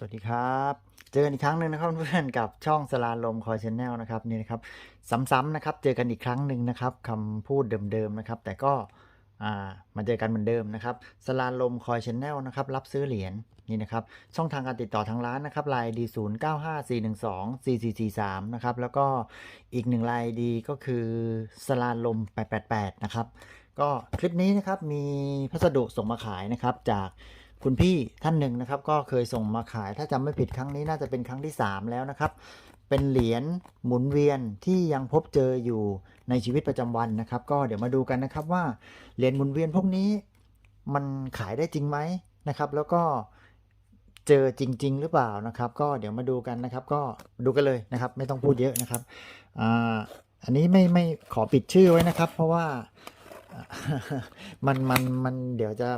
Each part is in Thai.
สวัสดีครับ เจอกันอีกครั้งหนึ่งนะครับเพื่อนกับช่องสลาลมคอยชแนลนะครับนี่นะครับซ้ำๆนะครับ เจอกันอีกครั้งหนึ่งนะครับคำพูดเดิมๆนะครับ แต่ก็อ่ามาเจอกันเหมือนเดิมนะครับสลาลมคอยชแนลนะครับ รับซื้อเหรียญนี่นะครับ ช่องทางการติดต่อทางร้านนะครับไลน์ดีศูนย์เก้าห้าสี่หนึ่งสองสี่สี่สี่สามนะครับ แล้วก็อีกหนึ่งไลน์ดีก็คือสลาลมแปดแปดแปดนะครับ ก็คลิปนี้นะครับมีพัสดุส่งมาขายนะครับจาก คุณพี่ท่านหนึ่งนะครับก็เคยส่งมาขาย ถ้าจำไม่ผิดครั้งนี้น่าจะเป็นครั้งที่ 3 แล้วนะครับ เป็นเหรียญหมุนเวียนที่ยังพบเจออยู่ในชีวิตประจำวันนะครับ ก็เดี๋ยวมาดูกันนะครับว่าเหรียญหมุนเวียนพวกนี้มันขายได้จริงไหมนะครับ แล้วก็เจอจริง ๆ หรือเปล่านะครับ ก็เดี๋ยวมาดูกันนะครับ ก็ดูกันเลยนะครับ ไม่ต้องพูดเยอะนะครับอ่าอันนี้ไม่ไม่ขอปิดชื่อไว้นะครับ เพราะว่ามันมันมันเดี๋ยวจะ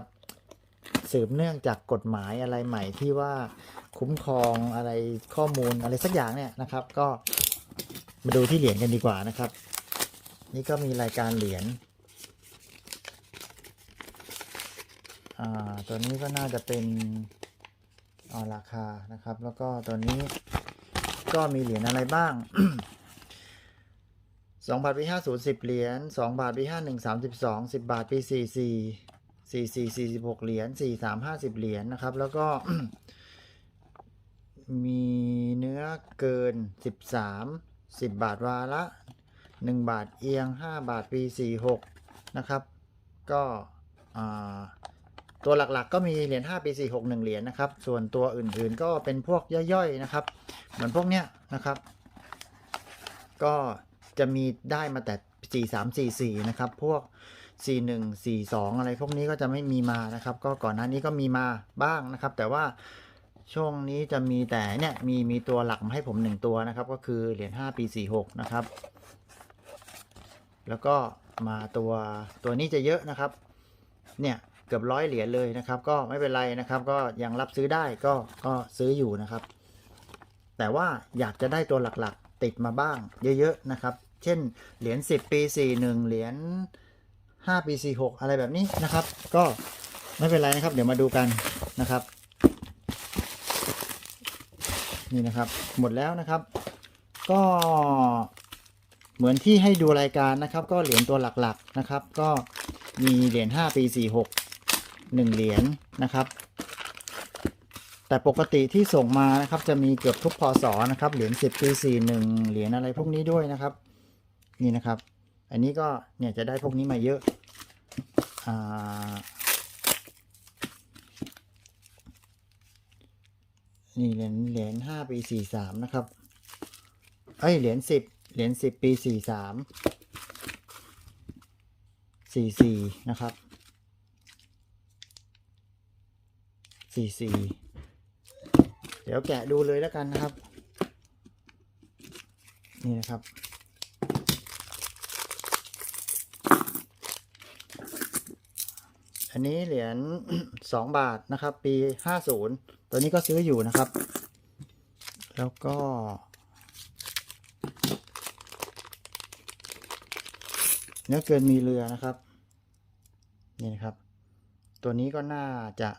สืบเนื่องจากกฎหมายอะไรใหม่ที่ว่าคุ้มครองอะไรข้อมูลอะไรสักอย่างเนี่ยนะครับ ก็มาดูที่เหรียญกันดีกว่านะครับ นี่ก็มีรายการเหรียญตัวนี้ก็น่าจะเป็นออราคานะครับ แล้วก็ตัวนี้ก็มีเหรียญอะไรบ้างสองบาทปีห้าศูนย์สิบเหรียญสองบาทปีห้าหนึ่งสามสิบสองสิบบาทปีสี่ สี่สี่สี่สิบหกเหรียญสี่สามห้าสิบเหรียญนะครับ แล้วก็มีเนื้อเกินสิบสามสิบบาทวาละหนึ่งบาทเอียงห้าบาทปีสี่หกนะครับ ก็ตัวหลักๆก็มีเหรียญ5ปี46 1เหรียญนะครับ ส่วนตัวอื่นๆก็เป็นพวกย่อยๆนะครับ เหมือนพวกเนี้ยนะครับ ก็จะมีได้มาแต่ 4 3 4 4 นะครับ พวก 4 1 4 2 อะไรพวกนี้ก็จะไม่มีมานะครับ ก็ก่อนหน้านี้ก็มีมาบ้างนะครับ แต่ว่าช่วงนี้จะมีแต่เนี่ยมีมีตัวหลักมาให้ผม 1 ตัวนะครับ ก็คือเหรียญ5ปี 46 นะครับ แล้วก็มาตัวตัวนี้จะเยอะนะครับ เนี่ยเกือบร้อยเหรียญเลยนะครับ ก็ไม่เป็นไรนะครับ ก็ยังรับซื้อได้ก็ก็ซื้ออยู่นะครับ แต่ว่าอยากจะได้ตัวหลักๆ ติดมาบ้าง เยอะๆนะครับ เช่นเหรียญ10 ปี 41 เหรียญ 5 ปี 46 อะไรแบบนี้นะครับ ก็ไม่เป็นไรนะครับ เดี๋ยวมาดูกันนะครับ นี่นะครับ หมดแล้วนะครับ ก็เหมือนที่ให้ดูรายการนะครับ ก็เหรียญตัวหลักๆนะครับ ก็มีเหรียญ5 ปี 46 1 เหรียญนะครับ แต่ปกติที่ส่งมานะครับจะมีเกือบทุกพศนะครับ เหรียญ10 ปี 41 เหรียญอะไรพวกนี้ด้วยนะครับ นี่นะครับ อันนี้ก็เนี่ยจะได้พวกนี้มาเยอะอ่านี่เหรียญเหรียญ5ปี43นะครับ เอ้ยเหรียญ10เหรียญ10ปี43 44นะครับ44เดี๋ยวแกะดูเลยแล้วกันนะครับ นี่นะครับ นนี้เหรียญ 2 บาทนะครับ ปี 50 ตัวนี้ก็ซื้ออยู่นะครับ แล้วก็ เนื้อเกินมีเรือนะครับ นี่นะครับ ตัวนี้ก็น่าจะ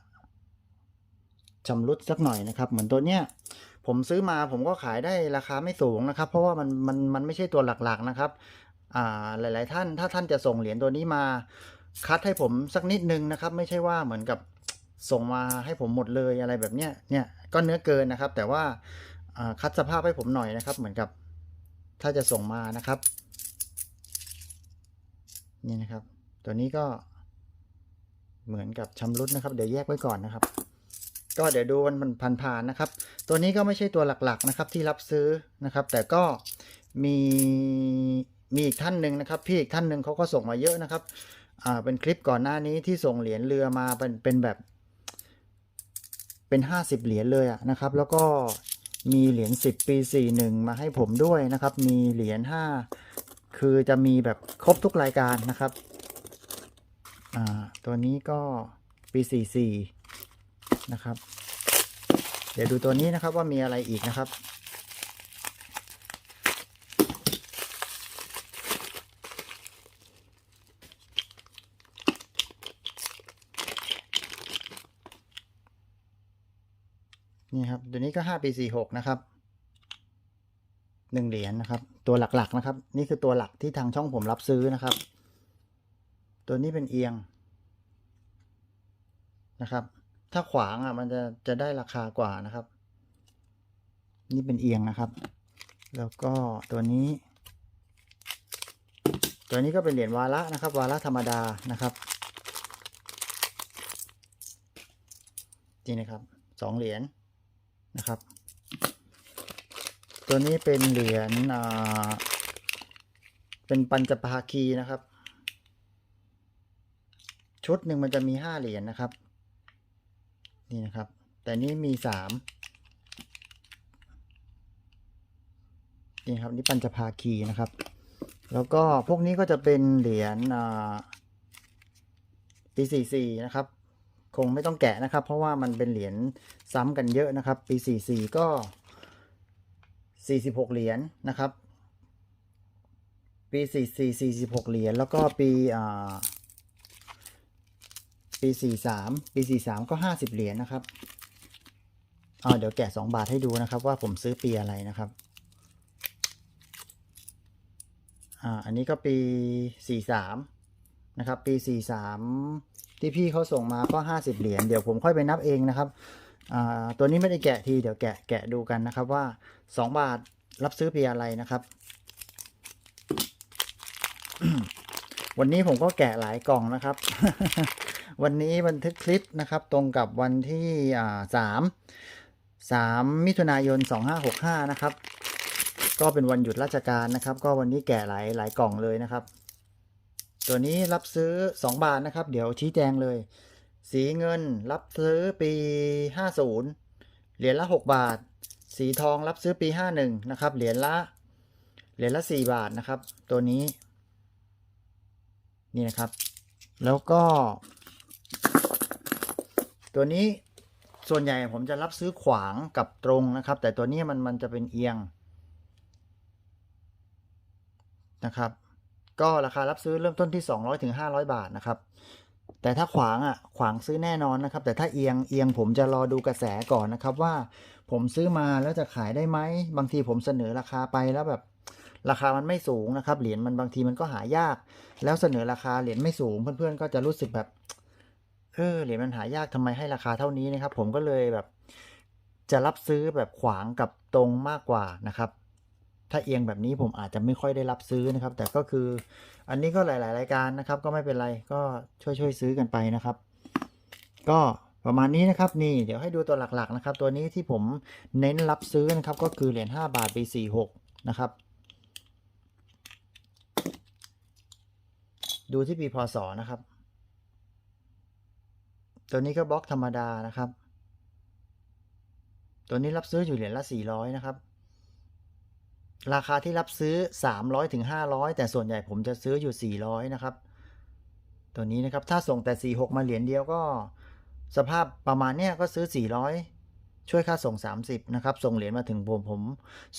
ชำรุดสักหน่อยนะครับ เหมือนตัวเนี้ยผมซื้อมาผมก็ขายได้ราคาไม่สูงนะครับ เพราะว่ามันมันมันไม่ใช่ตัวหลักๆนะครับ อ่าหลาย ๆ ท่านถ้าท่านจะส่งเหรียญตัวนี้มา คัดให้ผมสักนิดนึงนะครับ ไม่ใช่ว่าเหมือนกับส่งมาให้ผมหมดเลยอะไรแบบเนี้ยเนี่ยก็เนื้อเกินนะครับ แต่ว่าคัดสภาพให้ผมหน่อยนะครับ เหมือนกับถ้าจะส่งมานะครับนี่นะครับ ตัวนี้ก็เหมือนกับชำรุดนะครับ เดี๋ยวแยกไว้ก่อนนะครับ ก็เดี๋ยวดูมันมันผ่านๆนะครับ ตัวนี้ก็ไม่ใช่ตัวหลักๆนะครับ ที่รับซื้อนะครับ แต่ก็มีมีอีกท่านหนึ่งนะครับ พี่อีกท่านหนึ่งเขาก็ส่งมาเยอะนะครับ อ่าเป็นคลิปก่อนหน้านี้ที่ส่งเหรียญเรือมาเป็นเป็นแบบ เป็นห้าสิบเหรียญเลยอะนะครับ แล้วก็มีเหรียญสิบปีสี่หนึ่งมาให้ผมด้วยนะครับ มีเหรียญห้าคือจะมีแบบครบทุกรายการนะครับอ่าตัวนี้ก็ปีสี่สี่นะครับ เดี๋ยวดูตัวนี้นะครับว่ามีอะไรอีกนะครับ นี่ครับตัวนี้ก็ห้าปีสี่หกนะครับหนึ่งเหรียญนะครับ ตัวหลักๆนะครับ นี่คือตัวหลักที่ทางช่องผมรับซื้อนะครับ ตัวนี้เป็นเอียงนะครับ ถ้าขวางอะมันจะจะได้ราคากว่านะครับ นี่เป็นเอียงนะครับ แล้วก็ตัวนี้ ตัวนี้ก็เป็นเหรียญวาระนะครับ วาระธรรมดานะครับนี่นะครับสองเหรียญ นะครับ ตัวนี้เป็นเหรียญเป็นปัญจภาคีนะครับ ชุดหนึ่งมันจะมีห้าเหรียญนะครับ นี่นะครับ แต่นี่มีสามนี่ครับนี่ปัญจภาคีนะครับ แล้วก็พวกนี้ก็จะเป็นเหรียญปีสี่สี่นะครับ คงไม่ต้องแกะนะครับ เพราะว่ามันเป็นเหรียญซ้ำกันเยอะนะครับ ปีสี่สี่ก็สี่สิบหกเหรียญนะครับ ปีสี่สี่สี่สิบหกเหรียญแล้วก็ปีอ่าปีสี่สามปีสี่สามก็ห้าสิบเหรียญนะครับเอาเดี๋ยวแกะสองบาทให้ดูนะครับ ว่าผมซื้อปีอะไรนะครับอ่าอันนี้ก็ปีสี่สามนะครับ ปีสี่สาม ที่พี่เขาส่งมาก็ห้าสิบเหรียญเดี๋ยวผมค่อยไปนับเองนะครับตัวนี้ไม่ได้แกะทีเดี๋ยวแกะแกะดูกันนะครับว่าสองบาทรับซื้อเปียอะไรนะครับ วันนี้ผมก็แกะหลายกล่องนะครับ วันนี้บันทึกคลิปนะครับ ตรงกับวันที่สามสามมิถุนายนสองห้าหกห้านะครับ ก็เป็นวันหยุดราชการนะครับ ก็วันนี้แกะหลายหลายกล่องเลยนะครับ ตัวนี้รับซื้อ 2 บาทนะครับ เดี๋ยวชี้แจงเลย สีเงินรับซื้อปี 50 เหรียญละ 6 บาท สีทองรับซื้อปี 51 นะครับ เหรียญละ เหรียญละ 4 บาทนะครับ ตัวนี้ นี่นะครับ แล้วก็ ตัวนี้ส่วนใหญ่ผมจะรับซื้อขวางกับตรงนะครับ แต่ตัวนี้มันมันจะเป็นเอียงนะครับ ก็ราคารับซื้อเริ่มต้นที่ 200ถึง500 บาทนะครับ แต่ถ้าขวางอะขวางซื้อแน่นอนนะครับ แต่ถ้าเอียงเอียงผมจะรอดูกระแสก่อนนะครับ ว่าผมซื้อมาแล้วจะขายได้ไหมบางทีผมเสนอราคาไปแล้วแบบราคามันไม่สูงนะครับ เหรียญมันบางทีมันก็หายาก แล้วเสนอราคาเหรียญไม่สูงเพื่อนๆ ก็จะรู้สึกแบบเออเหรียญมันหายากทำไมให้ราคาเท่านี้นะครับ ผมก็เลยแบบ จะรับซื้อแบบขวางกับตรงมากกว่านะครับ ถ้าเอียงแบบนี้ผมอาจจะไม่ค่อยได้รับซื้อนะครับ แต่ก็คืออันนี้ก็หลาย ๆ รายการนะครับ ก็ไม่เป็นไรก็ช่วยช่วยซื้อกันไปนะครับ ก็ประมาณนี้นะครับนี่เดี๋ยวให้ดูตัวหลัก ๆ นะครับ ตัวนี้ที่ผมเน้นรับซื้อนะครับ ก็คือเหรียญ5บาทปี46นะครับ ดูที่ปีพศนะครับ ตัวนี้ก็บล็อกธรรมดานะครับ ตัวนี้รับซื้ออยู่เหรียญละ400นะครับ ราคาที่รับซื้อ 300ถึง500 แต่ส่วนใหญ่ผมจะซื้ออยู่ 400 นะครับ ตัวนี้นะครับถ้าส่งแต่ 46 มาเหรียญเดียวก็ สภาพประมาณเนี้ยก็ซื้อ 400 ช่วยค่าส่ง 30 นะครับ ส่งเหรียญมาถึงผมผม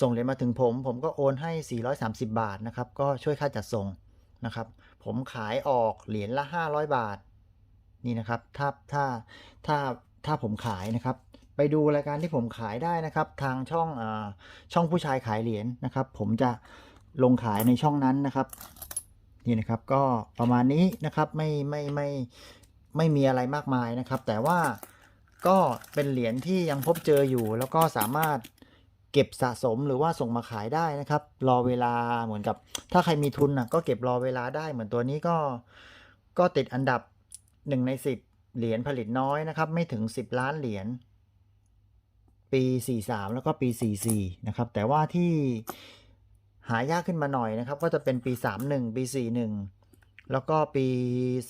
ส่งเหรียญมาถึงผม ผมก็โอนให้ 430 บาทนะครับ ก็ช่วยค่าจัดส่งนะครับ ผมขายออกเหรียญละ 500 บาท นี่นะครับ ถ้าถ้าถ้าถ้าผมขายนะครับ ไปดูรายการที่ผมขายได้นะครับ ทางช่องอช่องผู้ชายขายเหรียญนะครับ ผมจะลงขายในช่องนั้นนะครับ นี่นะครับก็ประมาณนี้นะครับไม่ไม่ไม่ไม่มีอะไรมากมายนะครับ แต่ว่าก็เป็นเหรียญที่ยังพบเจออยู่ แล้วก็สามารถเก็บสะสมหรือว่าส่งมาขายได้นะครับ รอเวลาเหมือนกับ ถ้าใครมีทุนนะก็เก็บรอเวลาได้เหมือนตัวนี้ก็ก็ติดอันดับหนึ่งในสิบเหรียญผลิตน้อยนะครับ ไม่ถึง 10 ล้านเหรียญ ปี 43 แล้วก็ปี 44 นะครับ แต่ว่าที่หายากขึ้นมาหน่อยนะครับ ก็จะเป็นปี 31 ปี 41 แล้วก็ปี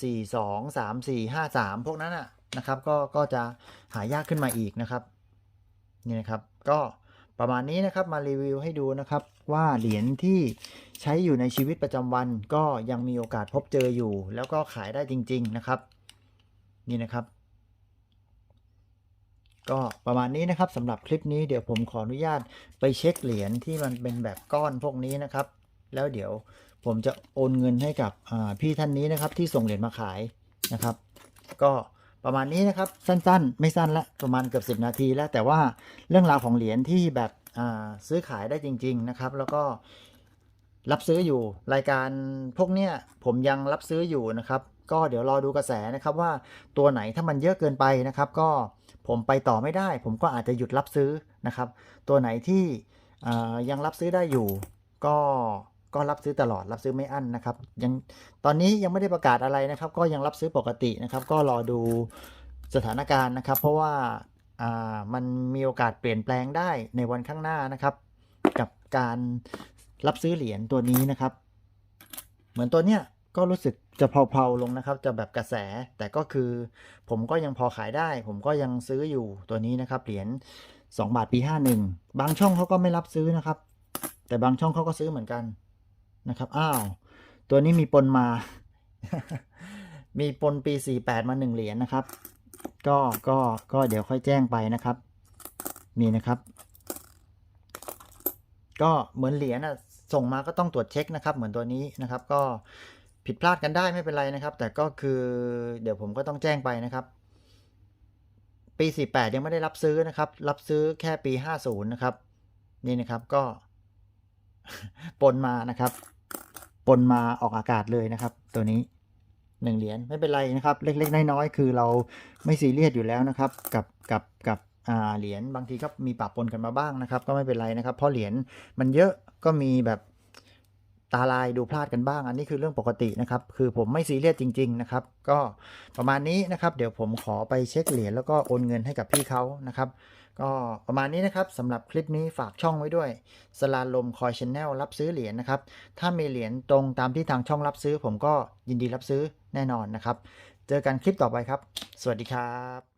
42 34 53 พวกนั้นอะนะครับ ก็ก็จะหายากขึ้นมาอีกนะครับนี่นะครับ ก็ประมาณนี้นะครับมารีวิวให้ดูนะครับว่าเหรียญที่ใช้อยู่ในชีวิตประจำวัน ก็ยังมีโอกาสพบเจออยู่ แล้วก็ขายได้จริง ๆนะครับ นี่นะครับ ก็ประมาณนี้นะครับสำหรับคลิปนี้เดี๋ยวผมขออนุญาตไปเช็คเหรียญที่มันเป็นแบบก้อนพวกนี้นะครับ แล้วเดี๋ยวผมจะโอนเงินให้กับพี่ท่านนี้นะครับ ที่ส่งเหรียญมาขายนะครับ ก็ประมาณนี้นะครับสั้นๆ ไม่สั้นละประมาณเกือบ 10 นาทีแล้วแต่ว่าเรื่องราวของเหรียญที่แบบซื้อขายได้จริง ๆนะครับ แล้วก็รับซื้ออยู่รายการพวกเนี้ยผมยังรับซื้ออยู่นะครับ ก็เดี๋ยวรอดูกระแสนะครับว่าตัวไหนถ้ามันเยอะเกินไปนะครับ ก็ ผมไปต่อไม่ได้ ผมก็อาจจะหยุดรับซื้อนะครับ ตัวไหนที่ยังรับซื้อได้อยู่ ก็ก็รับซื้อตลอดรับซื้อไม่อั้นนะครับ ยังตอนนี้ยังไม่ได้ประกาศอะไรนะครับ ก็ยังรับซื้อปกตินะครับ ก็รอดูสถานการณ์นะครับ เพราะว่ามันมีโอกาสเปลี่ยนแปลงได้ในวันข้างหน้านะครับ กับการรับซื้อเหรียญตัวนี้นะครับ เหมือนตัวเนี้ย ก็รู้สึกจะเพาๆลงนะครับ จะแบบกระแส แต่ก็คือ ผมก็ยังพอขายได้ ผมก็ยังซื้ออยู่ตัวนี้นะครับ เหรียญ2บาทปี 51 บางช่องเขาก็ไม่รับซื้อนะครับ แต่บางช่องเขาก็ซื้อเหมือนกันนะครับ อ้าว ตัวนี้มีปนมา มีปนปี 48 มาหนึ่งเหรียญนะครับ ก็ ก็ ก็เดี๋ยวค่อยแจ้งไปนะครับ นี่นะครับ ก็เหมือนเหรียญอะ ส่งมาก็ต้องตรวจเช็คนะครับ เหมือนตัวนี้นะครับ ก็ ผิดพลาดกันได้ไม่เป็นไรนะครับ แต่ก็คือเดี๋ยวผมก็ต้องแจ้งไปนะครับ ปี 48 ยังไม่ได้รับซื้อนะครับ รับซื้อแค่ปี 50 นะครับ นี่นะครับก็ปนมานะครับปนมาออกอากาศเลยนะครับ ตัวนี้หนึ่งเหรียญไม่เป็นไรนะครับ เล็ก ๆ น้อยๆคือเราไม่ซีเรียสอยู่แล้วนะครับ กับกับกับอ่าเหรียญบางทีก็มีปะปนกันมาบ้างนะครับ ก็ไม่เป็นไรนะครับ เพราะเหรียญมันเยอะก็มีแบบ ตาลายดูพลาดกันบ้าง อันนี้คือเรื่องปกตินะครับ คือผมไม่ซีเรียสจริง ๆ นะครับ ก็ประมาณนี้นะครับ เดี๋ยวผมขอไปเช็คเหรียญแล้วก็โอนเงินให้กับพี่เขานะครับ ก็ประมาณนี้นะครับสำหรับคลิปนี้ฝากช่องไว้ด้วย สลาลมคอยชแนลรับซื้อเหรียญนะครับ ถ้ามีเหรียญตรงตามที่ทางช่องรับซื้อ ผมก็ยินดีรับซื้อแน่นอนนะครับ เจอกันคลิปต่อไปครับ สวัสดีครับ